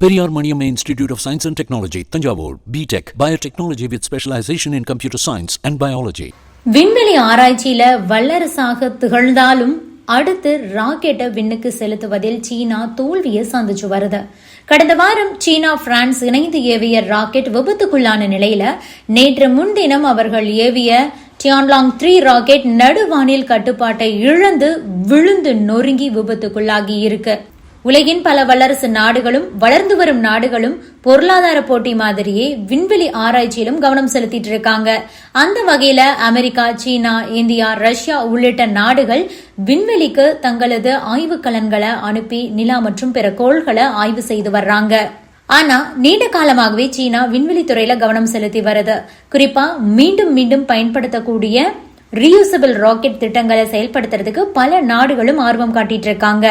Periyar Maniam Institute of Science and Technology Thanjavur BTech biotechnology with specialisation in computer science and biology விண்வெளி ஆராய்ச்சியில வல்லரசாக திகழ்ந்தாலும் அடுத்து ராக்கெட்டை விண்ணுக்கு செலுத்துவதில் சீனா தோல்வியை சந்திச்சு வருது. கடந்த வாரம் சீனா பிரான்ஸ் இணைந்து ஏவிய ராக்கெட் விபத்துக்குள்ளான நிலையில நேற்று முன்தினம் அவர்கள் ஏவிய டியான்லாங் த்ரீ ராக்கெட் நடுவானில் கட்டுப்பாட்டை இழந்து விழுந்து நொறுங்கி விபத்துக்குள்ளாகி இருக்கு. உலகின் பல வல்லரசு நாடுகளும் வளர்ந்து வரும் நாடுகளும் பொருளாதார போட்டி மாதிரியே விண்வெளி ஆராய்ச்சியிலும் கவனம் செலுத்திட்டு இருக்காங்க அந்த வகையில அமெரிக்கா சீனா இந்தியா ரஷ்யா உள்ளிட்ட நாடுகள் விண்வெளிக்கு தங்களது ஆய்வு கலன்களை அனுப்பி நிலா மற்றும் பிற கோள்களை ஆய்வு செய்து வர்றாங்க. ஆனா நீண்ட காலமாகவே சீனா விண்வெளி துறையில கவனம் செலுத்தி வருது. குறிப்பா மீண்டும் மீண்டும் பயன்படுத்தக்கூடிய ரீயூசபிள் ராக்கெட் திட்டங்களை செயல்படுத்துறதுக்கு பல நாடுகளும் ஆர்வம் காட்டிட்டு இருக்காங்க.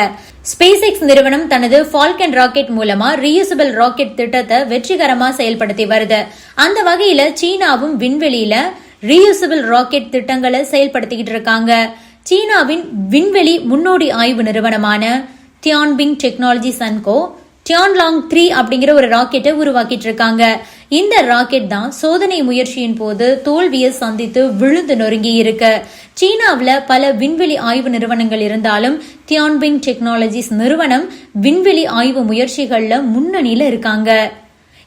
ஸ்பேஸ் எக்ஸ் நிறுவனம் தனது ஃபால்கன் ராக்கெட் மூலமா ரீயூசபிள் ராக்கெட் திட்டத்தை வெற்றிகரமா செயல்படுத்தி வருது. அந்த வகையில சீனாவும் விண்வெளியில ரீயூசபிள் ராக்கெட் திட்டங்களை செயல்படுத்திக்கிட்டு இருக்காங்க. சீனாவின் விண்வெளி முன்னோடி ஆய்வு நிறுவனமான தியான்பிங் டெக்னாலஜி சன்கோ டியான்லாங் த்ரீ அப்படிங்கிற ஒரு ராக்கெட்டை உருவாக்கிட்டு இருக்காங்க. இந்த ராக்கெட் தான் சோதனை முயற்சியின் போது தோல்வியை சந்தித்து விழுந்து நொறுங்கி இருக்கு. சீனாவில் பல விண்வெளி ஆய்வு நிறுவனங்கள் இருந்தாலும் தியான்பிங் டெக்னாலஜிஸ் நிறுவனம் விண்வெளி ஆய்வு முயற்சிகளில் முன்னணியில் இருக்காங்க.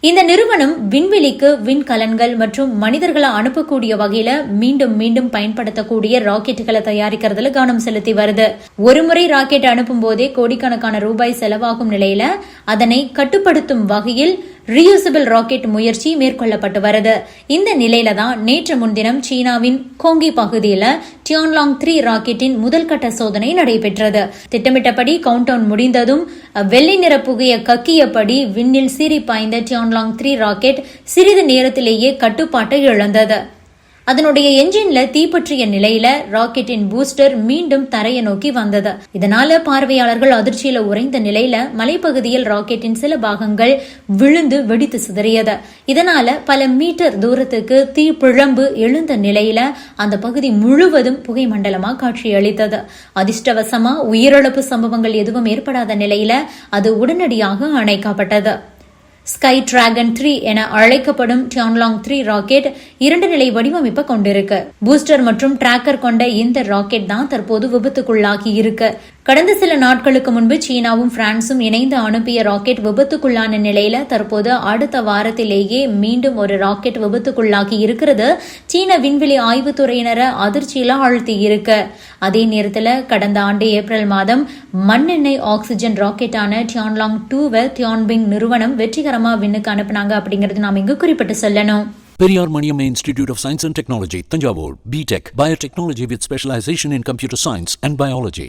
இந்த நிறுவனம் விண்வெளிக்கு விண்கலன்கள் மற்றும் மனிதர்களை அனுப்பக்கூடிய வகையில மீண்டும் மீண்டும் பயன்படுத்தக்கூடிய ராக்கெட்டுகளை தயாரிக்கிறதுல கவனம் செலுத்தி வருது. ஒருமுறை ராக்கெட் அனுப்பும் போதே கோடிக்கணக்கான ரூபாய் செலவாகும் நிலையில அதனை கட்டுப்படுத்தும் வகையில் ரீயூசபிள் ராக்கெட் முயற்சி மேற்கொள்ளப்பட்டு வருது. இந்த நிலையில தான் நேற்று முன்தினம் சீனாவின் கோங்கி பகுதியில டியான்லாங் த்ரீ ராக்கெட்டின் முதல் கட்ட சோதனை நடைபெற்றது. திட்டமிட்டபடி கவுண்டவுன் முடிந்ததும் வெள்ளை நிற புகைய கக்கியபடி விண்ணில் சீறி பாய்ந்த டியான்லாங் த்ரீ ராக்கெட் சிறிது நேரத்திலேயே கட்டுப்பாட்டை இழந்தது. அதனுடைய என்ஜின்ல தீப்பற்றிய நிலையில ராக்கெட்டின் பூஸ்டர் மீண்டும் தரையை நோக்கி வந்தது. இதனால பார்வையாளர்கள் அதிர்ச்சியில உறைந்த நிலையில மலைப்பகுதியில் ராக்கெட்டின் சில பாகங்கள் விழுந்து வெடித்து சிதறியது. இதனால பல மீட்டர் தூரத்துக்கு தீ பிழம்பு எழுந்த நிலையில அந்த பகுதி முழுவதும் புகை மண்டலமா காட்சியளித்தது. அதிர்ஷ்டவசமா உயிரிழப்பு சம்பவங்கள் எதுவும் ஏற்படாத நிலையில அது உடனடியாக அணைக்கப்பட்டது. ஸ்கை டிராகன் த்ரீ என அழைக்கப்படும் டியான்லாங் த்ரீ ராக்கெட் இரண்டு நிலை வடிவமைப்பை கொண்டிருக்கு. பூஸ்டர் மற்றும் டிராக்கர் கொண்ட இந்த ராக்கெட் தான் தற்போது விபத்துக்குள்ளாகி இருக்கு. கடந்த சில நாட்களுக்கு முன்பு சீனாவும் பிரான்சும் இணைந்து அனுப்பிய ராக்கெட் விபத்துக்குள்ளான நிலையில தற்போது அடுத்த வாரத்திலேயே மீண்டும் ஒரு ராக்கெட் விபத்துக்குள்ளாகி இருக்கிறது. சீன விண்வெளி ஆய்வுத்துறையினரை அதிர்ச்சியில ஆழ்த்தி இருக்கு. அதே நேரத்தில் கடந்த ஆண்டு ஏப்ரல் மாதம் மண்ணெண்ணெய் ஆக்சிஜன் ராக்கெட்டான டியான்லாங் டூவை தியான்பிங் நிறுவனம் வெற்றிகரமா விண்ணுக்கு அனுப்பினாங்க அப்படிங்கிறது நாம் இங்கு குறிப்பிட்டு சொல்லணும். Periyar Maniamma Institute of Science and Technology Thanjavur BTech biotechnology with specialisation in computer science and biology